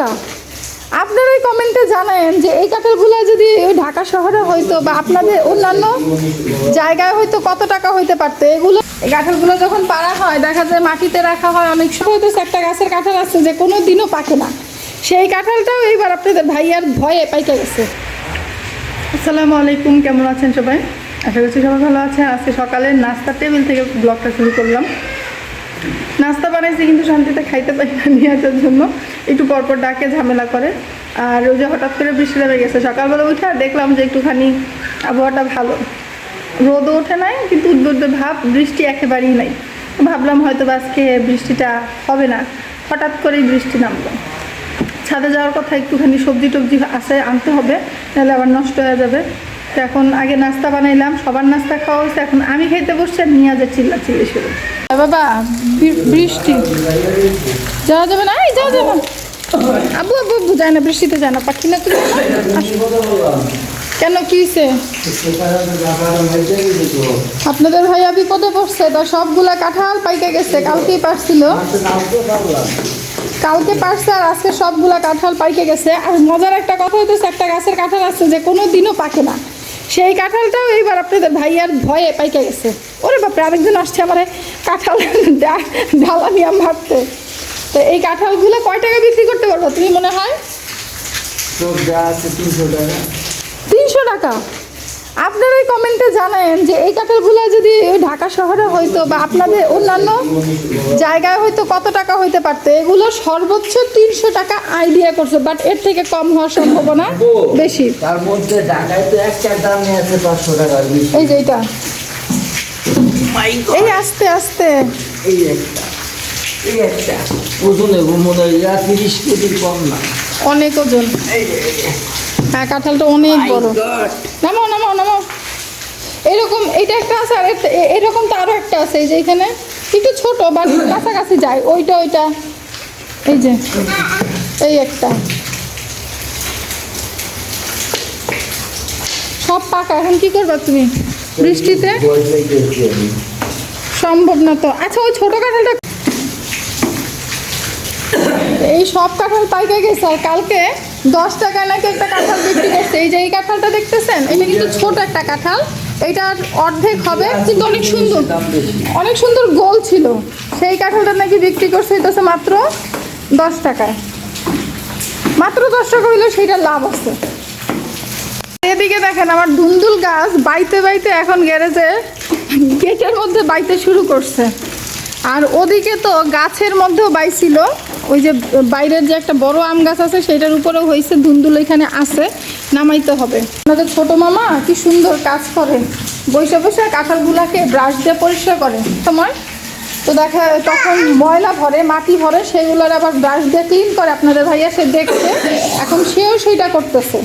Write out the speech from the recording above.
টাকা আপনারাই কমেন্টে জানান যে এই কাঁঠালগুলো যদি ওই ঢাকা শহরে হয়তো বা আপনাদের অন্যান্য জায়গায় হয়তো কত টাকা হইতে পারতো? এগুলো এই যখন পাড়া হয়, দেখা যায় মাটিতে রাখা হয়। অনেক সময় হয়তো একটা গাছের কাঁঠাল আছে যে কোনো দিনও পাকে না। সেই কাঁঠালটাও এইবার আপনাদের ভাইয়ার ভয়ে পাইতে গেছে। আসসালামু আলাইকুম, কেমন আছেন সবাই? আশা করছি সবাই ভালো আছেন আজকে সকালে নাস্তার টেবিল থেকে ব্লগটা শুরু করলাম। নাস্তা বানাইছি কিন্তু শান্তিতে খাইতে পারি না নিয়ে আসার জন্য। একটু পরপর ডাকে, ঝামেলা করে। আর ওই যে হঠাৎ করে বৃষ্টি নেমে গেছে। সকালবেলা উঠে আর দেখলাম যে একটুখানি আবহাওয়াটা ভালো। রোদও ওঠে নাই, কিন্তু উদ্বুদ্ধ ভাব, বৃষ্টি একেবারেই নাই। ভাবলাম হয়তো আজকে বৃষ্টিটা হবে না। হঠাৎ করেই বৃষ্টি নামলো। ছাদে যাওয়ার কথা একটুখানি সবজি টবজি আছে, আনতে হবে তাহলে আবার নষ্ট হয়ে যাবে। তো এখন আগে নাস্তা বানাইলাম, সবার নাস্তা খাওয়া হয়েছে। এখন আমি খাইতে বসছি আর নিয়ে চিল্লা চিল্লি শুরু। বাবা বৃষ্টি। যাওয়া যাবে না? এই, যাওয়া যাবে। আবু আবু আবু যায় না, বৃষ্টিতে যায় না, পাখি না তুমি কেন, কি আপনাদের ভাইয়া বিপদে পড়ছে? তো সবগুলা কাঁঠাল পাইকে গেছে, কালকেই পারছিল। কালকে পারছে আর আজকে সবগুলা কাঁঠাল পাইকে গেছে। আর মজার একটা কথা হইতেছে, একটা গাছের কাঁঠাল আছে যে কোনো দিনও পাকে না। সেই কাঁঠালটাও এইবার আপনাদের ভাইয়ার ভয়ে পাইকে গেছে। ওরে বাপরে, আরেকজন আসছে আমার। কাঁঠাল ডালা নিয়ে ভাবতে। তো এই কাঁঠালগুলো কয় টাকা বিক্রি করতে পারব তুমি মনে হয়? তিনশো টাকা। টাকা? আপনারাই কমেন্টে জানান যে এই কাঁঠালগুলো যদি ঢাকা শহরে হয়তো বা আপনাদের অন্যান্য জায়গায় হয়তো কত টাকা হইতে পারতো? এগুলো সর্বোচ্চ তিনশো টাকা আইডিয়া করছে বাট এর থেকে কম হওয়ার সম্ভাবনা বেশি। তার মধ্যে ঢাকায় তো একটার দামই আছে পাঁচশো বেশি এই যে এটা। এই আস্তে আস্তে। এই একটা এই একটা। ওজনে মনে হয় যা তিরিশ কেজির কম না। অনেক ওজন। হ্যাঁ কাঁঠালটা অনেক বড়। God! নামাও নামাও নামাও এরকম এটা একটা আছে আর এরকম তো আরও একটা আছে এই যে এখানে। একটু ছোট বা কাছাকাছি যায়। ওইটা ওইটা। এই যে এই একটা। সব পাকা এখন কি করবা তুমি? বৃষ্টিতে। সম্ভব না তো। আচ্ছা ওই ছোট কাঁঠালটা এই সব কাঁঠাল পাইকে গেছে আর কালকে দশ টাকা নাকি একটা কাঁঠাল বিক্রি করছে। এই যে এই কাঁঠালটা দেখতেছেন? এটা কিন্তু ছোট একটা কাঁঠাল। এটার অর্ধেক হবে। কিন্তু অনেক সুন্দর। অনেক সুন্দর গোল ছিল। সেই কাঁঠালটা নাকি বিক্রি করছে হইতেছে মাত্র দশ টাকায়। মাত্র দশ টাকা হইলে সেইটা লাভ আছে। এদিকে দেখেন আমার ধুন্দুল গাছ বাইতে বাইতে এখন গ্যারেজে গেটের মধ্যে বাইতে শুরু করছে। আর ওদিকে তো গাছের মধ্যেও বাইছিল। ওই যে বাইরের যে একটা বড় আম গাছ আছে, সেটার উপরেও হয়েছে ধুন্দুল এখানে আছে, নামাইতে হবে। আমাদের ছোট মামা কি সুন্দর কাজ করে। বসে বসে কাঁঠালগুলাকে ব্রাশ দিয়ে পরিষ্কার করে। তোমার? তো দেখা, তখন ময়লা ভরে, মাটি ভরে, সেগুলোর আবার ব্রাশ দিয়ে ক্লিন করে। আপনাদের ভাইয়া সে দেখছে, এখন সেও সেইটা করতেছে।